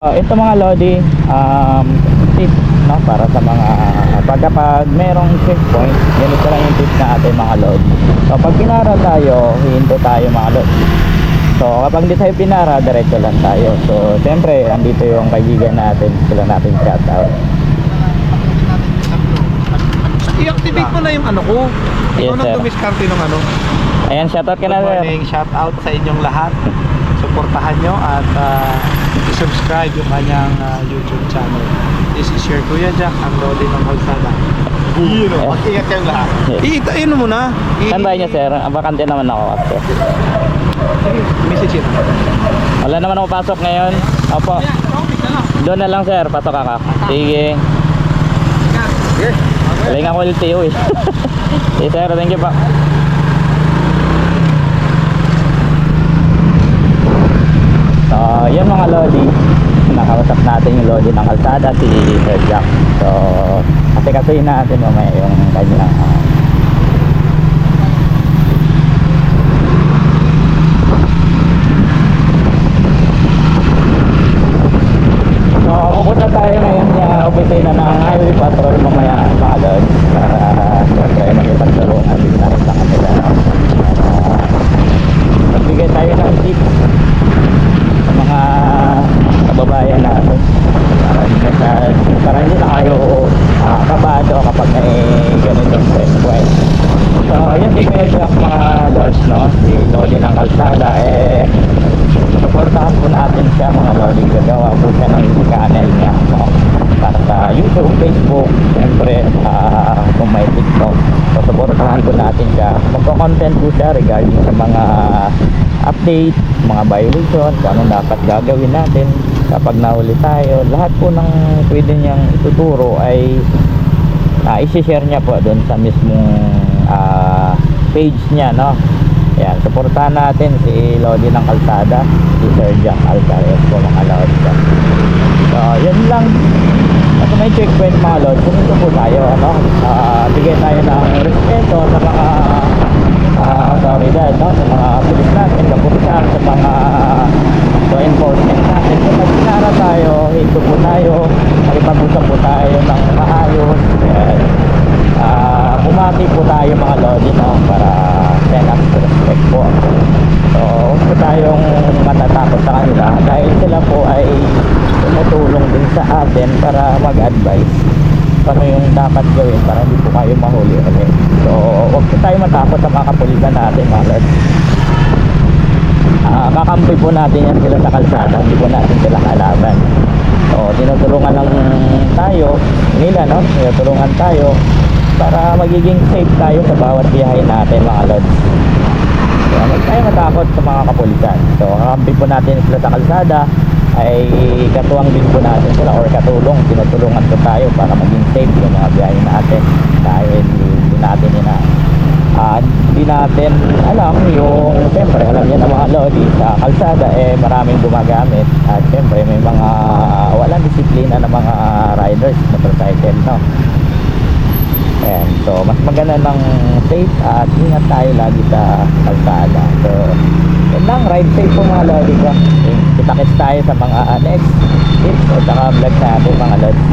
Uh, ito mga Lodi, um, tip no, para sa mga pag kapag merong checkpoint, ganito lang yung tip natin mga Lodi. So pag pinara tayo, hihinto tayo mga Lodi. So kapag hindi tayo pinara, diretso lang tayo. So siyempre, andito yung kaibigan natin, sila natin shout out. I-activate mo na yung ano ko. Ikaw Yes, nang dumiskarte ng ano. Ayan, shout out ka Good na sir. morning, shout out sa inyong lahat. Suportahan nyo at uh, i-subscribe yung kanyang ah, YouTube channel. This is your Kuya Jack, ang Lodi ng Kalsada. Yun o, mag-ingat kayong lahat. Iitain mo na. I- Saan ba niya sir? Bakante naman ako after. Sige, message it. Wala naman ako pasok ngayon. Opo. Doon na lang sir, pasok ako. Sige. Sige. Wala nga ako LTO eh. Sige sir, thank you pa. So, yun mga Lodi. Nakausap natin yung Lodi ng kalsada, si Sir Jack. So, kasi kasi natin mamaya yung kanyang ah, So, pupunta tayo ngayon sa opisina ng Highway Patrol mamaya mga Lord para siyempre makipagtulungan din natin sa kanila. Uh, magbigay tayo ng tip sa mga kababayan natin para hindi na, sa- para hindi na kayo uh, kabado kapag may ganitong checkpoint. So, yun si Kuya Jack mga Lords, no? Si Lodi ng Kalsada, eh, supportahan po natin siya mga Lodi. Gagawa po siya ng channel niya, no? Para sa YouTube, Facebook, siyempre, ah, kung may TikTok. So, supportahan po natin siya. Magko-content po siya regarding sa mga update, mga violation, kung anong dapat gagawin natin kapag nahuli tayo. Lahat po ng pwede niyang ituturo ay uh, isi-share niya po doon sa mismong ah, page niya no yan suportahan natin si Lodi ng Kalsada si Sir Jack Alcares po mga Lodi so yun lang may checkpoint mga Lodi pumunto po tayo ano? Ah, bigay tayo ng respeto sa mga uh, autoridad no? Sa mga pulis natin kapulisan sa mga law enforcement natin. So pag tayo hinto po tayo makipag-usap po tayo ng maayos yan Ah, bumati po tayo mga lodi no para send us to respect po so huwag po tayong matatakot sa kanila dahil sila po ay tumutulong din sa atin para mag-advise ano yung dapat gawin para hindi po kayo mahuli ulit. So huwag po tayo matakot sa mga kapulisan natin mga lodi Ah, kakampi po natin yan sila sa kalsada hindi po natin sila kalaban. So tinutulungan lang tayo nila no? Tinutulungan tayo para magiging safe tayo sa bawat biyahe natin mga lods kaya huwag tayo matakot sa mga kapulisan. So kakampi po natin sila sa kalsada ay katuwang din po natin sila or katulong tinutulungan po tayo para maging safe yung mga biyahe natin. Dahil hindi natin ina hindi natin alam yung siyempre alam niyo na mga lodi sa kalsada eh maraming gumagamit. At siyempre may mga walang disiplina na mga riders motorcycle no? Ayan, so mas maganda ng safe at ingat tayo lagi sa kalsada. So yun lang ride safe po mga lodi ko kita-kits tayo sa mga next tips o saka vlog natin mga lodi